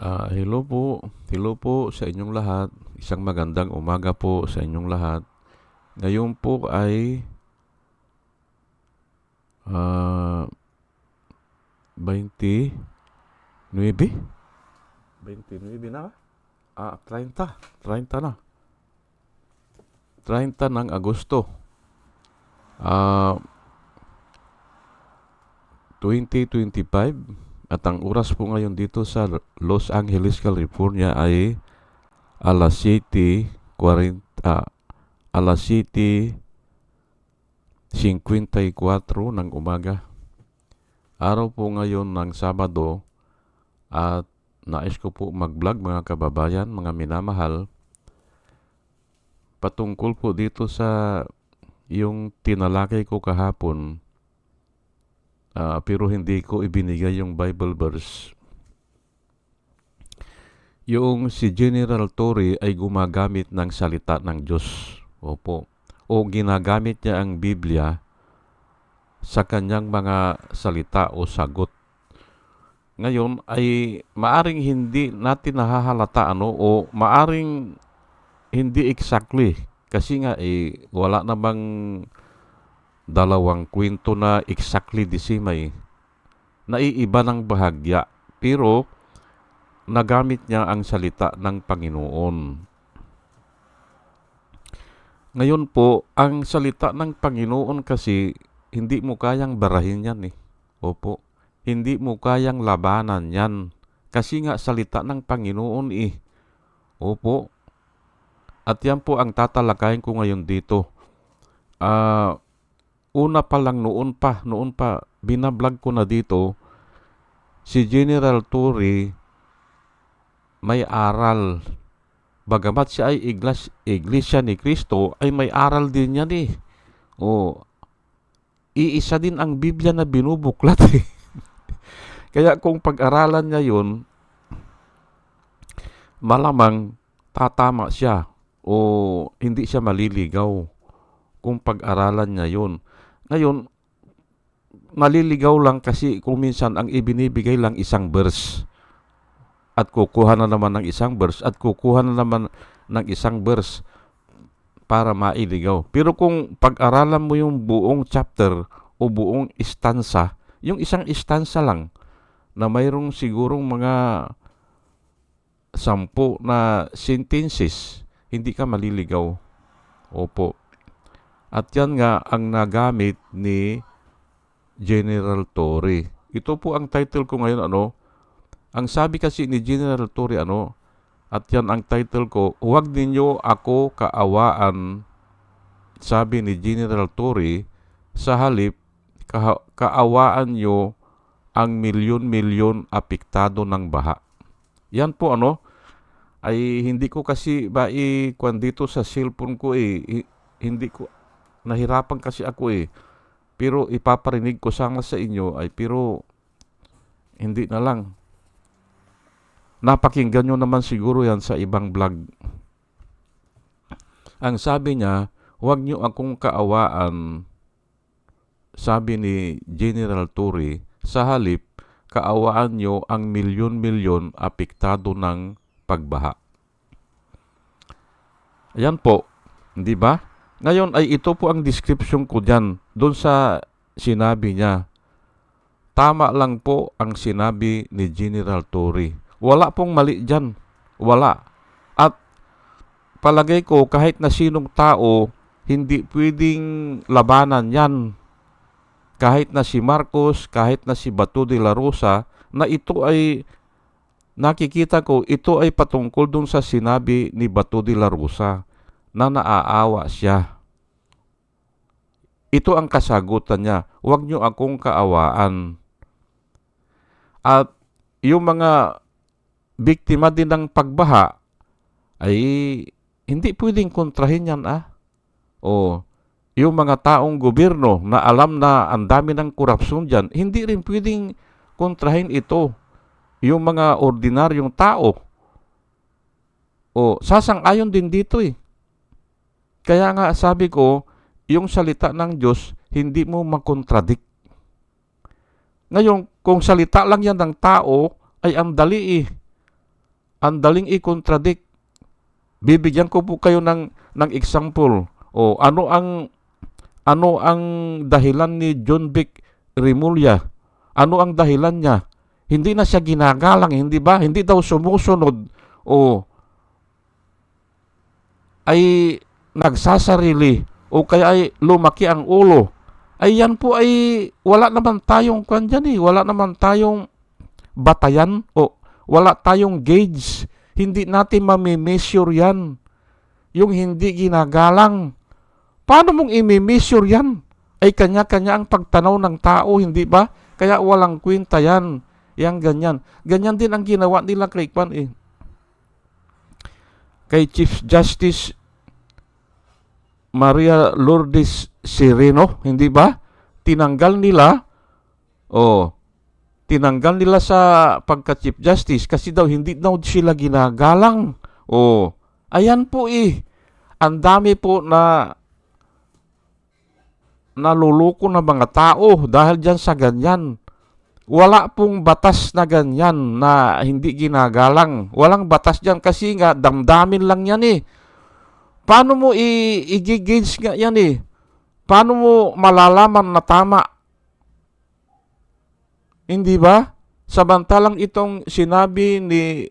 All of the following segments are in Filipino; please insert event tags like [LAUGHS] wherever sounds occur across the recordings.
Ah, hello po. Hello po sa inyong lahat. Isang magandang umaga po sa inyong lahat. Ngayon po ay ah 29 29 na? Ah, 30. 30 na. 30 ng Agosto. Ah 2025 at ang oras po ngayon dito sa Los Angeles, California ay alas 7.40 ah, alas 7.54 ng umaga. Araw po ngayon ng Sabado at nais ko po mag-vlog mga kababayan, mga minamahal patungkol po dito sa yung tinalakay ko kahapon Ah, pero hindi ko ibinigay yung Bible verse. Yung si General Torre ay gumagamit ng salita ng Diyos. Opo. O ginagamit niya ang Biblia sa kanyang mga salita o sagot. Ngayon ay maaring hindi natin nahahalata ano o maaring hindi exactly kasi nga eh wala namang dalawang kwento na exactly the same ay naiiba ng bahagya pero nagamit niya ang salita ng Panginoon. Ngayon po, ang salita ng Panginoon kasi hindi mo kayang barahin yan eh. Opo. Hindi mo kayang labanan yan. Kasi nga salita ng Panginoon eh. Opo. At yan po ang tatalakayin ko ngayon dito. Ah... Uh, una pa lang noon pa, noon pa, binablog ko na dito, si General Turi may aral. Bagamat siya ay iglas, iglesia ni Kristo, ay may aral din yan eh. O, iisa din ang Biblia na binubuklat eh. [LAUGHS] Kaya kung pag-aralan niya yun, malamang tatama siya o hindi siya maliligaw kung pag-aralan niya yun. Ngayon, maliligaw lang kasi kung minsan ang ibinibigay lang isang verse at kukuha na naman ng isang verse at kukuha na naman ng isang verse para mailigaw. Pero kung pag-aralan mo yung buong chapter o buong istansa, yung isang istansa lang na mayroong sigurong mga sampu na sentences, hindi ka maliligaw. Opo. At yan nga ang nagamit ni General Torre. Ito po ang title ko ngayon ano. Ang sabi kasi ni General Torre ano, at yan ang title ko, huwag ninyo ako kaawaan, sabi ni General Torre, sa halip ka- kaawaan nyo ang milyon-milyon apektado ng baha. Yan po ano, ay hindi ko kasi ba i dito sa cellphone ko eh, hindi ko nahirapan kasi ako eh. Pero ipaparinig ko sana sa inyo ay pero hindi na lang. Napakinggan nyo naman siguro yan sa ibang vlog. Ang sabi niya, huwag nyo akong kaawaan, sabi ni General Turi, sa halip, kaawaan nyo ang milyon-milyon apektado ng pagbaha. Ayan po, di ba? Ngayon ay ito po ang description ko dyan doon sa sinabi niya. Tama lang po ang sinabi ni General Tory. Wala pong mali dyan. Wala. At palagay ko kahit na sinong tao, hindi pwedeng labanan yan. Kahit na si Marcos, kahit na si Bato de la Rosa, na ito ay nakikita ko, ito ay patungkol dun sa sinabi ni Bato de la Rosa na naaawa siya. Ito ang kasagutan niya. Huwag niyo akong kaawaan. At yung mga biktima din ng pagbaha ay hindi pwedeng kontrahin yan ah. O yung mga taong gobyerno na alam na ang dami ng korupsyon dyan, hindi rin pwedeng kontrahin ito. Yung mga ordinaryong tao. O sasang-ayon din dito eh. Kaya nga sabi ko, yung salita ng Diyos, hindi mo makontradict. Ngayon, kung salita lang yan ng tao, ay ang dali eh. ang daling i-contradict. Bibigyan ko po kayo ng ng example. O ano ang ano ang dahilan ni John Vic Rimulya? Ano ang dahilan niya? Hindi na siya ginagalang, hindi ba? Hindi daw sumusunod o ay nagsasarili o kaya ay lumaki ang ulo. Ay yan po ay wala naman tayong kwan dyan eh. Wala naman tayong batayan o wala tayong gauge. Hindi natin mamimeasure yan. Yung hindi ginagalang. Paano mong imi-measure yan? Ay kanya-kanya ang pagtanaw ng tao, hindi ba? Kaya walang kwenta yan. Yang ganyan. Ganyan din ang ginawa nila kay Kwan eh. Kay Chief Justice Maria Lourdes Sereno, hindi ba? Tinanggal nila, oh, tinanggal nila sa pagka-Chief Justice kasi daw hindi daw sila ginagalang. Oh, ayan po eh. Ang dami po na naluluko na mga tao dahil dyan sa ganyan. Wala pong batas na ganyan na hindi ginagalang. Walang batas dyan kasi nga damdamin lang yan eh. Paano mo i-gauge nga yan eh? Paano mo malalaman na tama? Hindi ba? Samantalang itong sinabi ni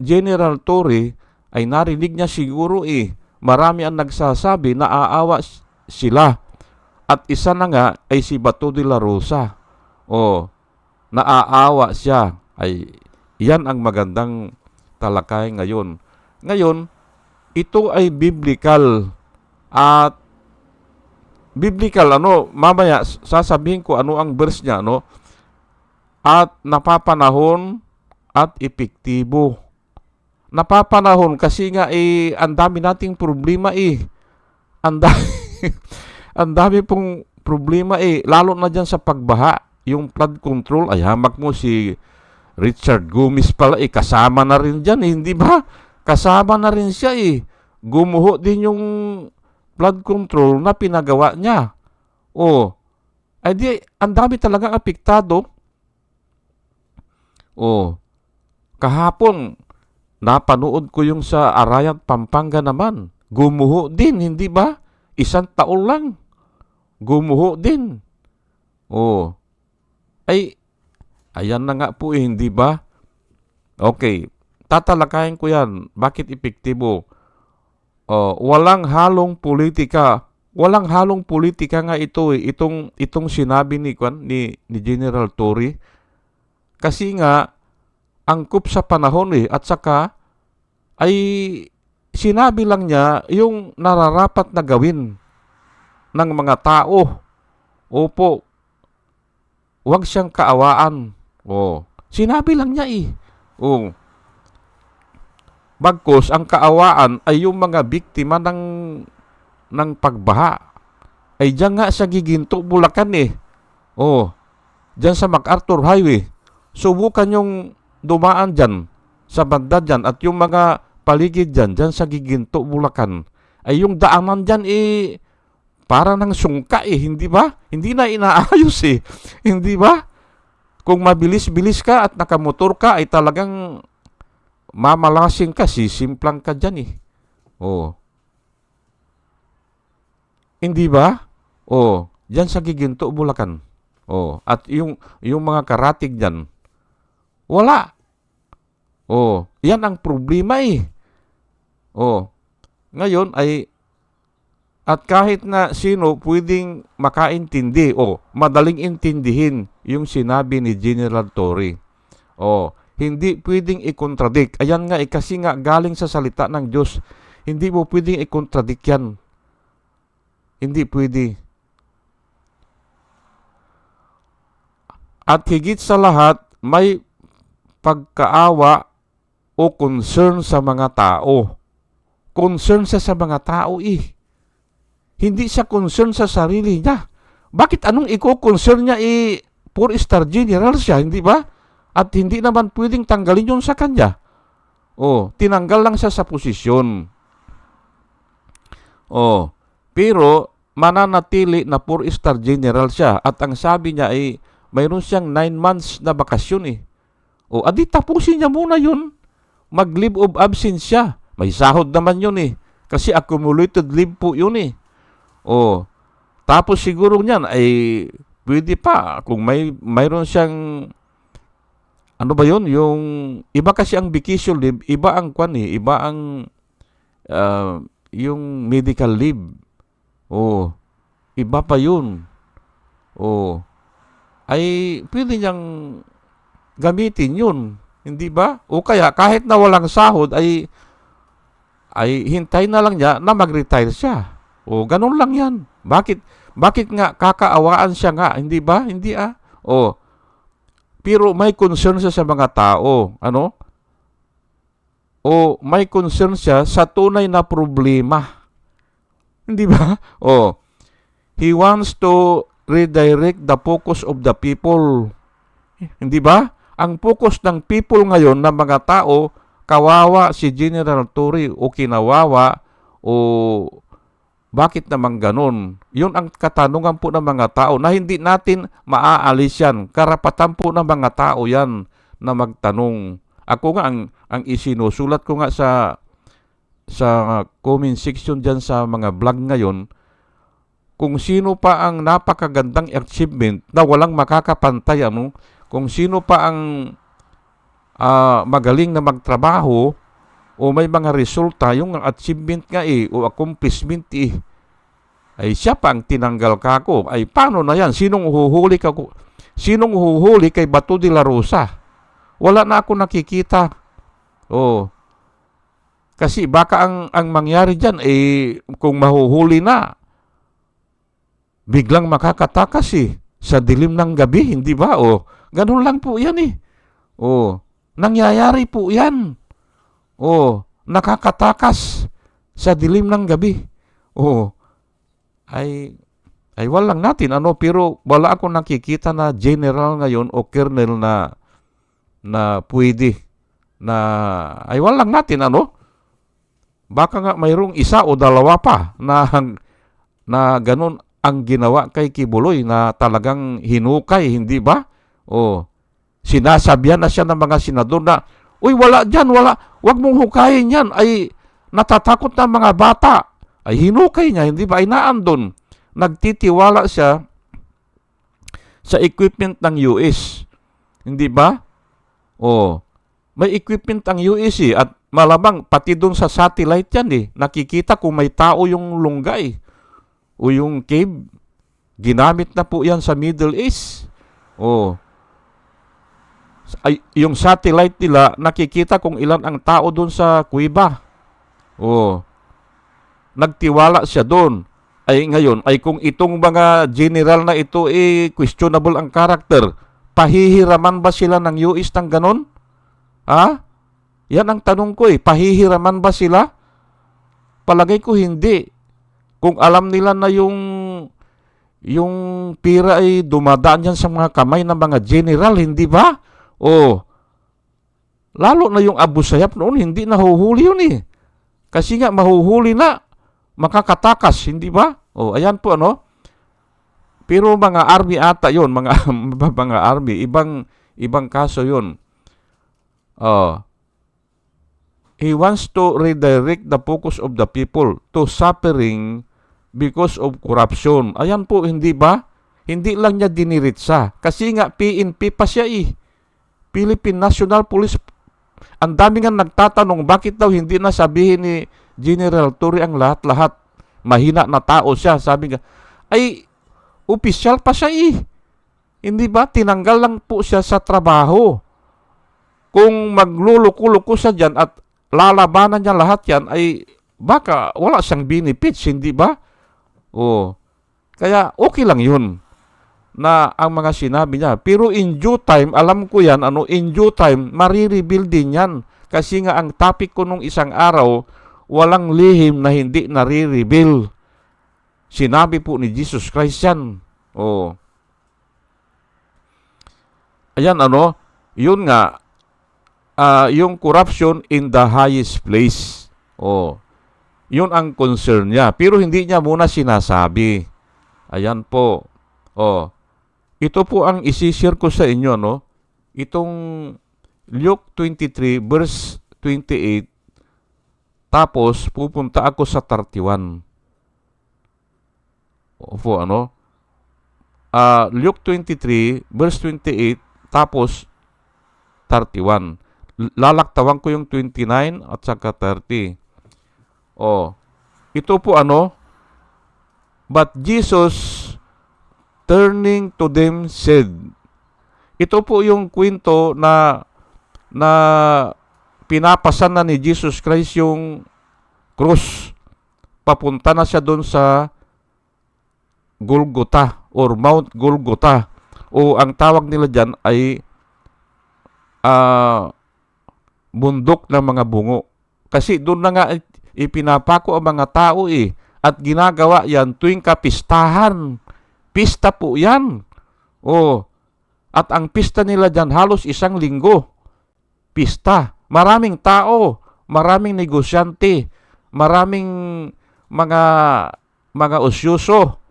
General Torre ay narinig niya siguro eh. Marami ang nagsasabi na aawa sila. At isa na nga ay si Bato de la Rosa. O, naaawa siya. Ay, yan ang magandang talakay ngayon. Ngayon, ito ay biblical. At, biblical, ano, mamaya sasabihin ko ano ang verse niya, no? At napapanahon at epektibo. Napapanahon kasi nga eh, ang dami nating problema eh. Ang dami, [LAUGHS] ang dami pong problema eh. Lalo na dyan sa pagbaha. Yung flood control, ay hamak mo si Richard Gomez pala eh. Kasama na rin dyan eh, hindi ba? Kasama na rin siya eh. Gumuho din yung flood control na pinagawa niya. Oh, ay di, ang dami talagang apektado. Oh, kahapon, napanood ko yung sa Arayat, Pampanga naman. Gumuho din, hindi ba? Isang taon lang. Gumuho din. Oh. Ay, ayan na nga po eh, hindi ba? Okay, tatalakayin ko yan. Bakit epektibo? Oh, walang halong politika. Walang halong politika nga ito eh. Itong, itong sinabi ni, Kwan, ni, ni General Torre. Kasi nga, angkop sa panahon eh. At saka, ay sinabi lang niya yung nararapat na gawin ng mga tao. Opo, huwag siyang kaawaan. Oh, sinabi lang niya eh. Oh. Bagkos ang kaawaan ay yung mga biktima ng ng pagbaha. Ay diyan nga sa Giginto, Bulacan eh. Oh, diyan sa MacArthur Highway. Subukan yung dumaan dyan sa banda dyan at yung mga paligid dyan, dyan sa Giginto, Bulacan. Ay yung daanan dyan eh, para ng sungka eh, hindi ba? Hindi na inaayos eh, [LAUGHS] hindi ba? Kung mabilis-bilis ka at nakamotor ka ay talagang mamalasing ka, sisimplang ka dyan eh. Oh. Hindi ba? Oh, dyan sa Giginto, Bulacan. Oh, at yung yung mga karatig dyan, wala. Oh, yan ang problema eh. Oh, ngayon ay at kahit na sino pwedeng makaintindi o madaling intindihin yung sinabi ni General Torre. Oh, hindi pwedeng i-contradict. Ayan nga, eh, kasi nga galing sa salita ng Diyos. Hindi mo pwedeng i-contradict yan. Hindi pwede. At higit sa lahat, may pagkaawa o concern sa mga tao. Concern siya sa mga tao eh. Hindi siya concern sa sarili niya. Bakit anong iko-concern niya eh, four star general siya, hindi ba? At hindi naman pwedeng tanggalin yun sa kanya. Oh, tinanggal lang siya sa posisyon. Oh, pero mananatili na four star general siya at ang sabi niya ay mayroon siyang 9 months na bakasyon eh. O, adi tapusin niya muna yun. mag-leave of absence siya. May sahod naman yun eh. Kasi accumulated leave po yun eh. O, tapos siguro niyan ay pwede pa kung may mayroon siyang ano ba yun? Yung iba kasi ang vacation leave, iba ang kwan eh, iba ang ah, yung medical leave. O, iba pa yun. O, ay pwede niyang gamitin yun. Hindi ba? O kaya kahit na walang sahod ay ay hintay na lang niya na mag-retire siya. O ganun lang 'yan. Bakit bakit nga kakaawaan siya nga, hindi ba? Hindi ah. O pero may concern siya sa mga tao, ano? O may concern siya sa tunay na problema. [LAUGHS] Hindi ba? O he wants to redirect the focus of the people. Hindi ba? Ang focus ng people ngayon ng mga tao, kawawa si General Torre o kinawawa o bakit naman ganun? Yun ang katanungan po ng mga tao na hindi natin maaalis yan. Karapatan po ng mga tao yan na magtanong. Ako nga, ang, ang isinusulat ko nga sa sa comment section dyan sa mga vlog ngayon, kung sino pa ang napakagandang achievement na walang makakapantay, ano? kung sino pa ang ah, magaling na magtrabaho o may mga resulta, yung achievement nga eh, o accomplishment eh, ay siya pa ang tinanggal ka ko. Ay paano na yan? Sinong huhuli ka ko? Sinong huhuli kay Bato de la Rosa? Wala na ako nakikita. Oh. Kasi baka ang, ang mangyari dyan, eh, kung mahuhuli na, biglang makakatakas eh, sa dilim ng gabi, hindi ba? O, ganun lang po yan eh. O, nangyayari po yan. O, nakakatakas sa dilim ng gabi. O, ay, ay walang natin ano, pero wala akong nakikita na general ngayon o colonel na na pwede na ay walang natin ano. Baka nga mayroong isa o dalawa pa na na ganun ang ginawa kay Kibuloy na talagang hinukay, hindi ba? O sinasabihan na siya ng mga senador na, Uy, wala dyan, wala. Huwag mong hukayin yan. Ay, natatakot na mga bata. Ay, hinukay niya, hindi ba? Ay, naandun. Nagtitiwala siya sa equipment ng US. Hindi ba? O, may equipment ang US eh. At malamang, pati doon sa satellite yan eh. Nakikita kung may tao yung lunggay o yung cave. Ginamit na po yan sa Middle East. O, ay, yung satellite nila, nakikita kung ilan ang tao doon sa kuiba. O, nagtiwala siya doon. Ay ngayon, ay kung itong mga general na ito, eh, questionable ang karakter, pahihiraman ba sila ng US ng ganon? Ha? Yan ang tanong ko eh, pahihiraman ba sila? Palagay ko hindi. Kung alam nila na yung yung pira ay dumadaan yan sa mga kamay ng mga general, hindi ba? O, lalo na yung Abu Sayyaf noon, hindi nahuhuli yun eh. Kasi nga, mahuhuli na, makakatakas, hindi ba? O, ayan po, ano? Pero mga army ata yon mga, [LAUGHS] mga army, ibang, ibang kaso yon Oh, he wants to redirect the focus of the people to suffering because of corruption. Ayan po, hindi ba? Hindi lang niya diniritsa. Kasi nga, PNP pa siya eh. Philippine National Police. Ang dami nga nagtatanong, bakit daw hindi na sabihin ni General Torre ang lahat-lahat? Mahina na tao siya. Sabi nga, ay, opisyal pa siya eh. Hindi ba? Tinanggal lang po siya sa trabaho. Kung magluluko-luko siya dyan at lalabanan niya lahat yan, ay baka wala siyang benefits, hindi ba? O, kaya okay lang yun na ang mga sinabi niya. Pero in due time, alam ko yan, ano, in due time, marireveal din yan. Kasi nga ang topic ko nung isang araw, walang lihim na hindi nare-reveal. Sinabi po ni Jesus Christ yan. O. Ayan, ano, yun nga, ah, yung corruption in the highest place. O. Yun ang concern niya. Pero hindi niya muna sinasabi. Ayan po. O. Ito po ang isishare ko sa inyo, no? Itong Luke 23 verse 28, tapos pupunta ako sa 31. Opo, ano? Ah, Luke 23, verse 28, tapos 31. L- Lalaktawan ko yung 29 at saka 30. Oh, ito po ano? But Jesus turning to them said, ito po yung kwento na na pinapasan na ni Jesus Christ yung krus. Papunta na siya doon sa Golgotha or Mount Golgotha. O ang tawag nila dyan ay ah, bundok ng mga bungo. Kasi doon na nga ipinapako ang mga tao eh. At ginagawa yan tuwing kapistahan. Pista po yan. Oh, at ang pista nila dyan halos isang linggo. Pista. Maraming tao, maraming negosyante, maraming mga mga osyoso.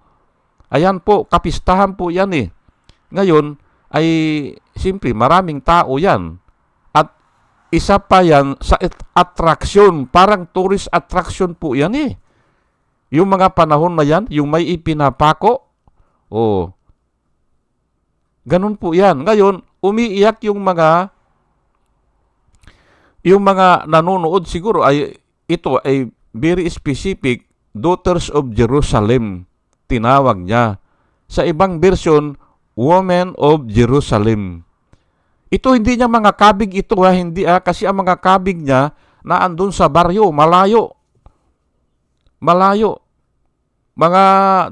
Ayan po, kapistahan po yan eh. Ngayon ay simple, maraming tao yan. At isa pa yan sa at- attraction, parang tourist attraction po yan eh. Yung mga panahon na yan, yung may ipinapako, oh, Ganun po yan. Ngayon, umiiyak yung mga yung mga nanonood siguro ay ito ay very specific daughters of Jerusalem tinawag niya. Sa ibang version, women of Jerusalem. Ito hindi niya mga kabig ito ha, hindi ah, kasi ang mga kabig niya na andun sa baryo, malayo. Malayo. Mga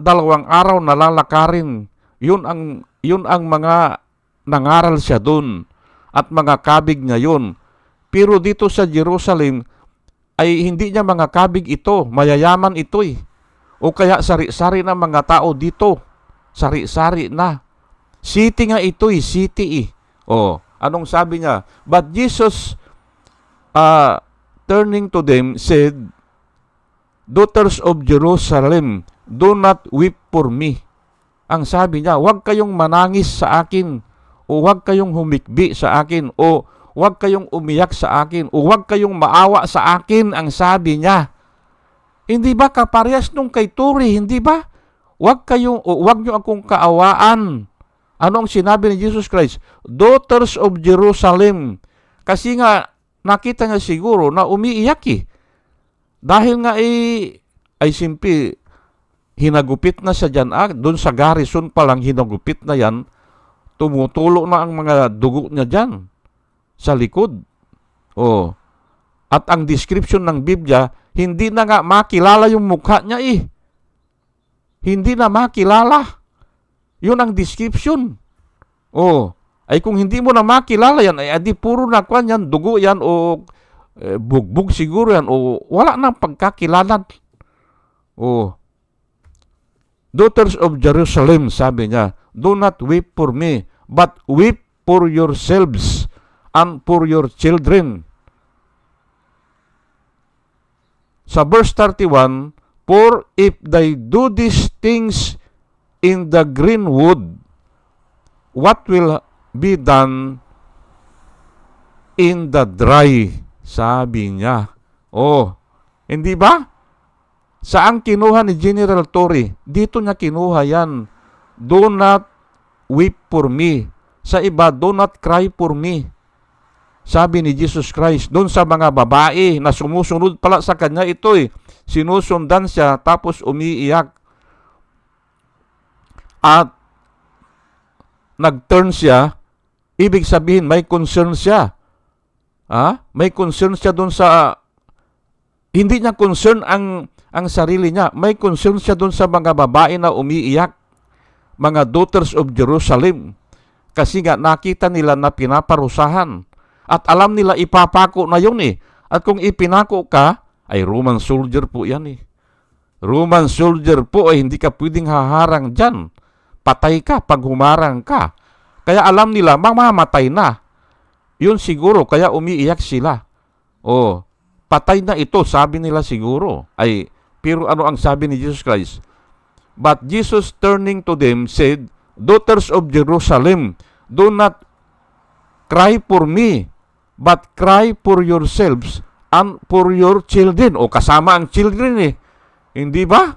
dalawang araw na lalakarin. Yun ang yun ang mga nangaral siya doon at mga kabig niya yun. Pero dito sa Jerusalem ay hindi niya mga kabig ito, mayayaman ito eh. O kaya sari-sari na mga tao dito. Sari-sari na. City nga ito eh, city eh. O, anong sabi niya? But Jesus uh, turning to them said, Daughters of Jerusalem, do not weep for me ang sabi niya, huwag kayong manangis sa akin o huwag kayong humikbi sa akin o huwag kayong umiyak sa akin o huwag kayong maawa sa akin, ang sabi niya. Hindi ba kaparehas nung kay Turi, hindi ba? Huwag kayong, o huwag niyo akong kaawaan. Ano ang sinabi ni Jesus Christ? Daughters of Jerusalem. Kasi nga, nakita niya siguro na umiiyak eh. Dahil nga eh, ay simple, hinagupit na siya dyan. Ah, doon sa garrison pa lang hinagupit na yan, tumutulo na ang mga dugo niya dyan sa likod. Oh. At ang description ng Biblia, hindi na nga makilala yung mukha niya eh. Hindi na makilala. Yun ang description. Oh. Ay kung hindi mo na makilala yan, ay adi puro na kwan yan, dugo yan o eh, bugbog siguro yan o wala nang pagkakilalan. Oh. Daughters of Jerusalem, sabi niya, do not weep for me, but weep for yourselves and for your children. Sa verse 31, For if they do these things in the green wood, what will be done in the dry? Sabi niya. Oh, hindi ba? Saan kinuha ni General Torre? Dito niya kinuha yan. Do not weep for me. Sa iba, do not cry for me. Sabi ni Jesus Christ, doon sa mga babae na sumusunod pala sa kanya ito eh. Sinusundan siya tapos umiiyak. At nag-turn siya, ibig sabihin may concern siya. Ah? May concern siya doon sa hindi niya concern ang ang sarili niya. May concern siya doon sa mga babae na umiiyak, mga daughters of Jerusalem. Kasi nga nakita nila na pinaparusahan. At alam nila ipapako na yun eh. At kung ipinako ka, ay Roman soldier po yan eh. Roman soldier po ay hindi ka pwedeng haharang dyan. Patay ka pag humarang ka. Kaya alam nila, mamamatay na. Yun siguro, kaya umiiyak sila. Oh, patay na ito, sabi nila siguro. Ay, pero ano ang sabi ni Jesus Christ? But Jesus turning to them said, Daughters of Jerusalem, do not cry for me, but cry for yourselves and for your children. O kasama ang children eh. Hindi ba?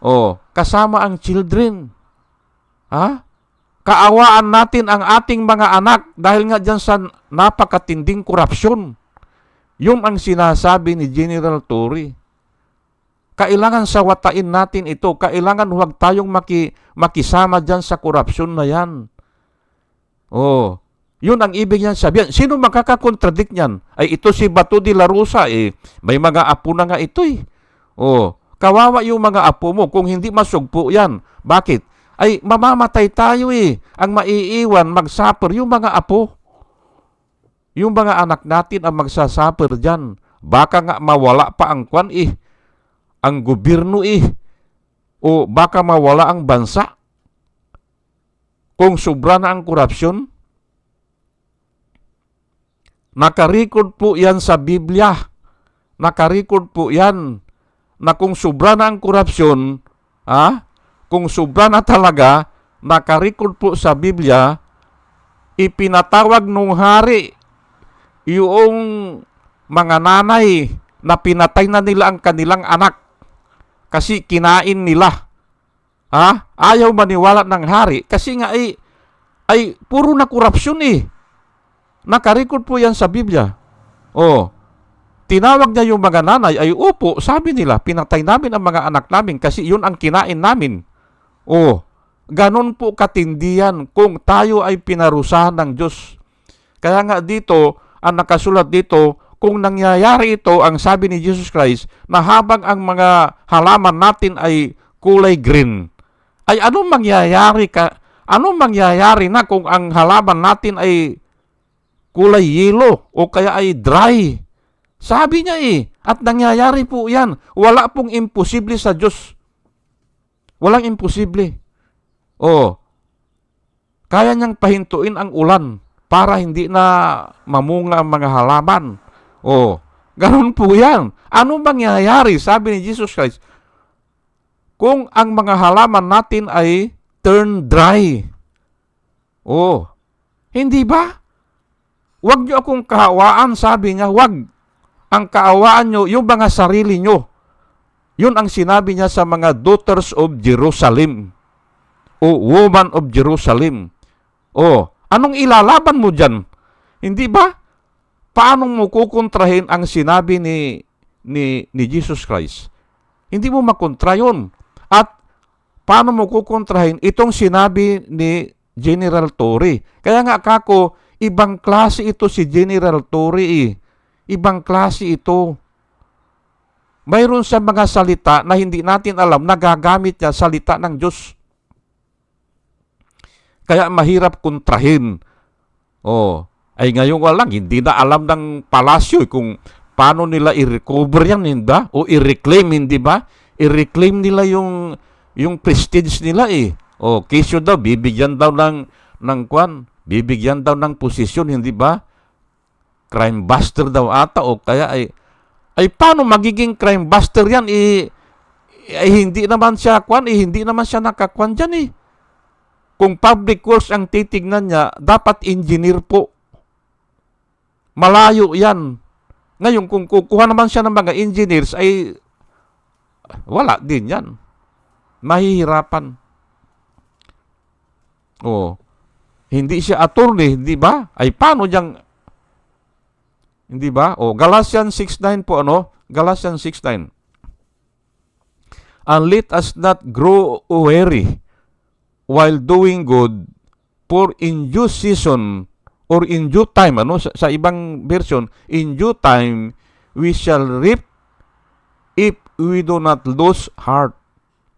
O, kasama ang children. Ha? Kaawaan natin ang ating mga anak dahil nga dyan sa napakatinding korupsyon. Yun ang sinasabi ni General Torre. Kailangan sawatain natin ito. Kailangan huwag tayong maki, makisama dyan sa korupsyon na yan. Oh, yun ang ibig niyan sabihin. Sino makakakontradict niyan? Ay ito si Bato de la Rosa eh. May mga apo na nga ito eh. Oh, kawawa yung mga apo mo kung hindi masugpo yan. Bakit? Ay mamamatay tayo eh. Ang maiiwan, magsuffer yung mga apo. Yung mga anak natin ang magsasuffer dyan. Baka nga mawala pa ang kwan eh. Ang gobyerno eh. O baka mawala ang bansa. Kung sobra na ang korupsyon. Nakarecord po yan sa Biblia. Nakarecord po yan na kung sobra na ang korupsyon, ha? kung sobra na talaga, nakarecord po sa Biblia, ipinatawag nung hari yung mga nanay na pinatay na nila ang kanilang anak kasi kinain nila. Ha? Ayaw maniwala ng hari kasi nga ay, ay puro na korupsyon eh. Nakarecord po yan sa Biblia. Oh, tinawag niya yung mga nanay ay upo, sabi nila, pinatay namin ang mga anak namin kasi yun ang kinain namin. Oh, ganon po katindihan kung tayo ay pinarusahan ng Diyos. Kaya nga dito, ang nakasulat dito, kung nangyayari ito, ang sabi ni Jesus Christ, na habang ang mga halaman natin ay kulay green, ay anong mangyayari ka, anong mangyayari na kung ang halaman natin ay kulay yelo o kaya ay dry? Sabi niya eh, at nangyayari po yan. Wala pong imposible sa Diyos. Walang imposible. Oh, kaya niyang pahintuin ang ulan para hindi na mamunga ang mga halaman. Oh, ganun po yan. Ano mangyayari? Sabi ni Jesus Christ, kung ang mga halaman natin ay turn dry. Oh, hindi ba? Huwag niyo akong kahawaan, sabi niya, huwag. Ang kaawaan niyo, yung mga sarili niyo. Yun ang sinabi niya sa mga daughters of Jerusalem. O woman of Jerusalem. O, anong ilalaban mo dyan? Hindi ba? Paano mo kukontrahin ang sinabi ni, ni, ni Jesus Christ? Hindi mo makontra yun. At paano mo kukontrahin itong sinabi ni General Torre? Kaya nga kako, ibang klase ito si General Torre eh. Ibang klase ito. Mayroon sa mga salita na hindi natin alam, nagagamit niya salita ng Diyos. Kaya mahirap kontrahin. Oh, ay ngayon lang, hindi na alam ng palasyo eh, kung paano nila i-recover yan, hindi ba? O i-reclaim, hindi ba? I-reclaim nila yung, yung prestige nila eh. O, kesyo daw, bibigyan daw ng, ng kwan, bibigyan daw ng posisyon, hindi ba? Crime buster daw ata o kaya ay ay paano magiging crime buster yan? Eh, ay hindi naman siya kwan, eh, hindi naman siya nakakwan dyan eh. Kung public works ang titignan niya, dapat engineer po. Malayo yan. Ngayon, kung kukuha naman siya ng mga engineers, ay wala din yan. Mahihirapan. Oh. Hindi siya attorney, di ba? Ay paano diyang hindi ba? O, Galatians 6.9 po ano? Galatians 6.9. And let us not grow weary while doing good, for in due season or in due time, ano, sa, sa ibang version, in due time, we shall reap if we do not lose heart.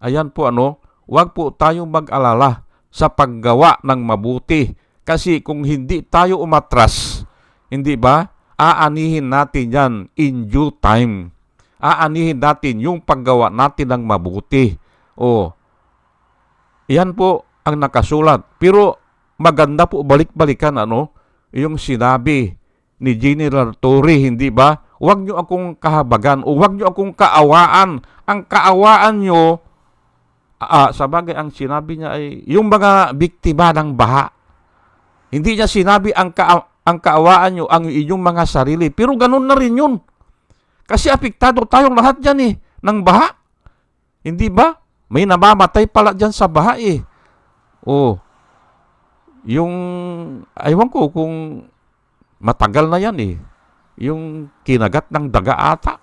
Ayan po ano, huwag po tayong mag-alala sa paggawa ng mabuti. Kasi kung hindi tayo umatras, hindi ba? aanihin natin yan in due time. Aanihin natin yung paggawa natin ng mabuti. O, yan po ang nakasulat. Pero maganda po balik-balikan ano, yung sinabi ni General Torre, hindi ba? Huwag nyo akong kahabagan o huwag nyo akong kaawaan. Ang kaawaan nyo, uh, sa bagay ang sinabi niya ay yung mga biktima ng baha. Hindi niya sinabi ang ka ang kaawaan nyo ang inyong mga sarili. Pero ganun na rin yun. Kasi apektado tayong lahat dyan eh, ng baha. Hindi ba? May namamatay pala dyan sa baha eh. Oh, yung, aywan ko kung matagal na yan eh. Yung kinagat ng daga ata.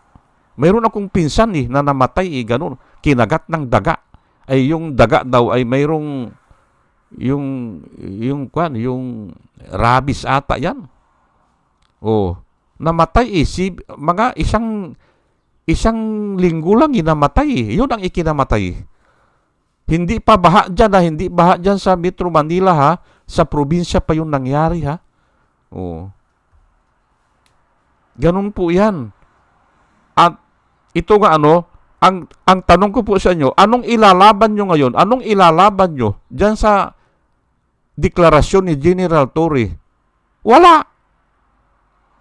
Mayroon akong pinsan eh, na namatay eh, ganun. Kinagat ng daga. Ay yung daga daw ay mayroong yung yung kwan, yung rabies ata yan. Oh, namatay eh si mga isang isang linggo lang inamatay eh. Yun ang ikinamatay. Hindi pa baha dyan ha, hindi baha dyan sa Metro Manila ha, sa probinsya pa yung nangyari ha. Oh. Ganun po yan. At ito nga ano, ang, ang tanong ko po sa inyo, anong ilalaban nyo ngayon? Anong ilalaban nyo dyan sa deklarasyon ni General Torre? Wala.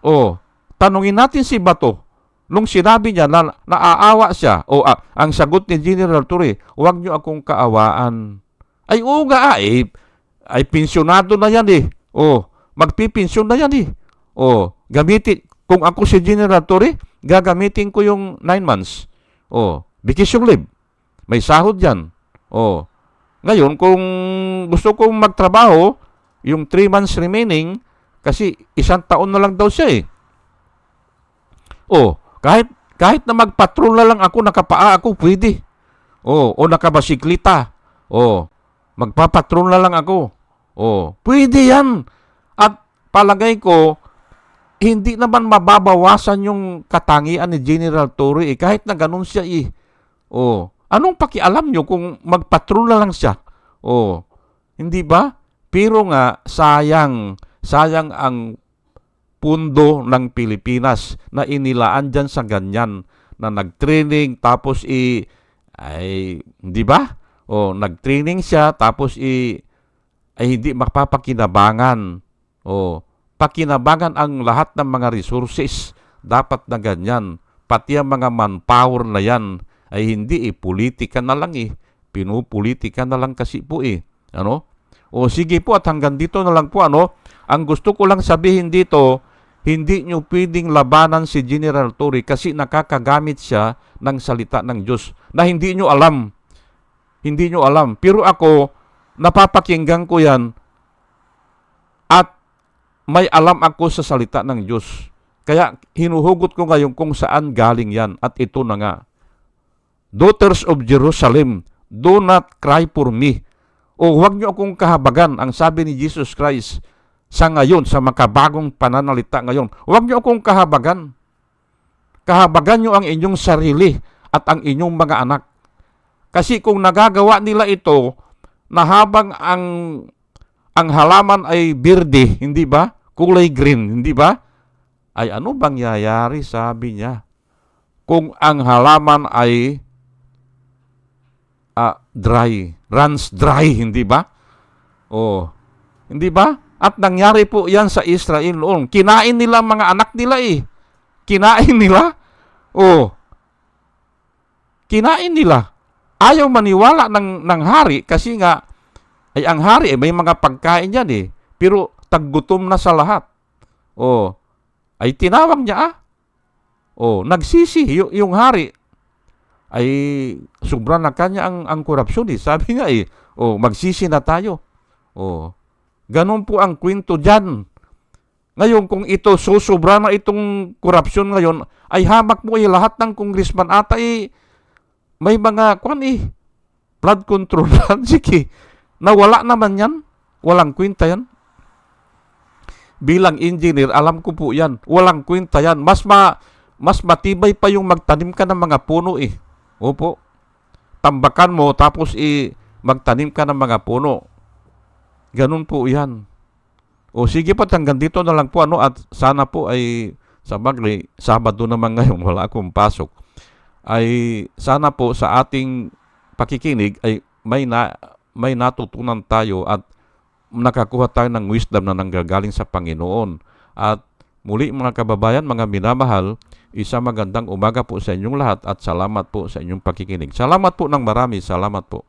Oh, tanungin natin si Bato. Nung sinabi niya na naaawa siya, o ah, ang sagot ni General Torre, huwag niyo akong kaawaan. Ay, oo nga, eh, ay pensyonado na yan eh. Oh, magpipensyon na yan eh. Oh, gamitin, kung ako si General Torre, gagamitin ko yung 9 months. Oh, vacation leave. May sahod yan. Oh, ngayon, kung gusto kong magtrabaho, yung 3 months remaining, kasi isang taon na lang daw siya eh. Oh, kahit kahit na magpatrol na lang ako, nakapaa ako, pwede. Oh, o nakabasiklita. Oh, magpapatrol na lang ako. Oh, pwede yan. At palagay ko, hindi naman mababawasan yung katangian ni General Torre eh, kahit na ganun siya eh. Oh, anong pakialam nyo kung magpatrol na lang siya? Oh, hindi ba? Pero nga, sayang, sayang ang pundo ng Pilipinas na inilaan dyan sa ganyan na nag-training tapos i ay di ba? O nag-training siya tapos i ay hindi mapapakinabangan. O pakinabangan ang lahat ng mga resources dapat na ganyan. Pati ang mga manpower na yan ay hindi eh, politika na lang eh. Pinupolitika na lang kasi po eh. Ano? O sige po at hanggang dito na lang po ano. Ang gusto ko lang sabihin dito, hindi nyo pwedeng labanan si General Torre kasi nakakagamit siya ng salita ng Diyos na hindi nyo alam. Hindi nyo alam. Pero ako, napapakinggan ko yan at may alam ako sa salita ng Diyos. Kaya hinuhugot ko ngayon kung saan galing yan at ito na nga. Daughters of Jerusalem, do not cry for me. O huwag niyo akong kahabagan, ang sabi ni Jesus Christ sa ngayon, sa makabagong pananalita ngayon. Huwag niyo akong kahabagan. Kahabagan niyo ang inyong sarili at ang inyong mga anak. Kasi kung nagagawa nila ito, na habang ang ang halaman ay berde, hindi ba? Kulay green, hindi ba? Ay ano bang yayari, sabi niya? Kung ang halaman ay ah, dry, runs dry, hindi ba? Oh, hindi ba? At nangyari po yan sa Israel noon. Kinain nila mga anak nila eh. Kinain nila. Oh. Kinain nila. Ayaw maniwala ng, ng hari kasi nga ay ang hari eh, may mga pagkain yan eh. Pero taggutom na sa lahat. Oh. Ay tinawag niya ah. Oh, nagsisi yung, yung hari ay sobra na kanya ang ang korupsyon eh. Sabi niya eh, oh, magsisi na tayo. Oh. Ganon po ang kwento dyan. Ngayon, kung ito susobra na itong korupsyon ngayon, ay hamak mo eh lahat ng congressman ata eh, may mga, kwan eh, flood control [LAUGHS] plan. Sige, nawala naman yan. Walang kwenta yan. Bilang engineer, alam ko po yan. Walang kwenta yan. Mas ma, mas matibay pa yung magtanim ka ng mga puno eh. Opo. Tambakan mo tapos i magtanim ka ng mga puno. Ganun po yan. O sige po, hanggang dito na lang po ano at sana po ay sa bagay, Sabado naman ngayon, [LAUGHS] wala akong pasok. Ay sana po sa ating pakikinig ay may na may natutunan tayo at nakakuha tayo ng wisdom na nanggagaling sa Panginoon. At muli mga kababayan, mga minamahal, isa magandang umaga po sa inyong lahat at salamat po sa inyong pakikinig. Salamat po ng marami. Salamat po.